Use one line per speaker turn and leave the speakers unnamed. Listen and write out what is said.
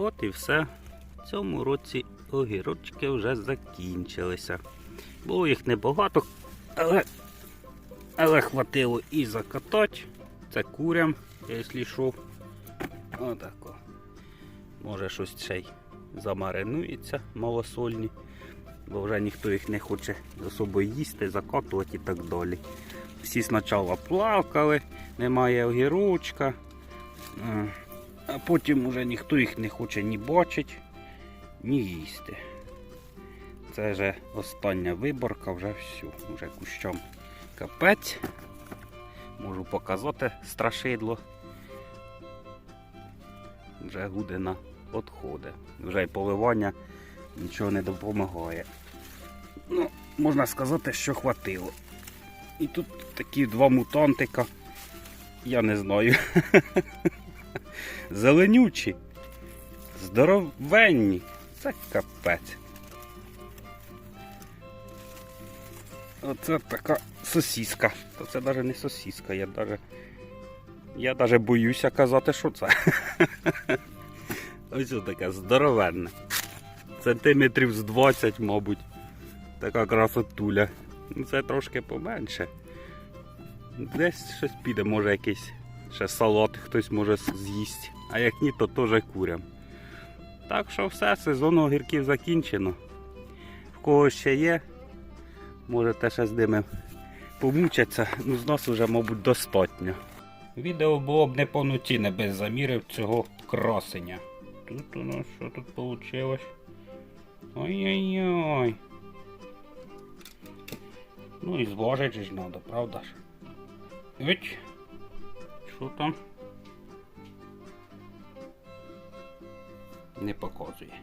От і все. В цьому році огірочки вже закінчилися. Було їх небагато, але, але хватило і закатати. Це курям, якщо йшов. Отако. Може щось ще й замаринується малосольні, бо вже ніхто їх не хоче за собою їсти, закатувати і так далі. Всі спочатку плакали, немає огірочка, а, потім вже ніхто їх не хоче ні бачити, ні їсти. Це вже остання виборка, вже все, вже кущом капець. Можу показати страшидло. Вже гуде на відходи. Вже й поливання нічого не допомагає. Ну, можна сказати, що хватило. І тут такі два мутантика. Я не знаю. Зеленючі. Здоровенні. Це капець. Оце така сосіска. То це навіть не сосіска, я навіть. Я навіть боюся казати, що це. Ось таке здоровенне. Сантиметрів з 20, мабуть. Така красотуля. Ну, Це трошки поменше. Десь щось піде, може якийсь ще салат хтось може з'їсть. А як ні, то теж курям. Так що все, сезон огірків закінчено. В кого ще є, можете ще з ними помучатися. Ну, з нас вже, мабуть, достатньо. Відео було б неповноцінне без замірів цього красення. Тут у нас що тут вийшло? Ой-ой-ой. Ну і зважить же ж надо, правда ж? Ить. Що там? Не показує.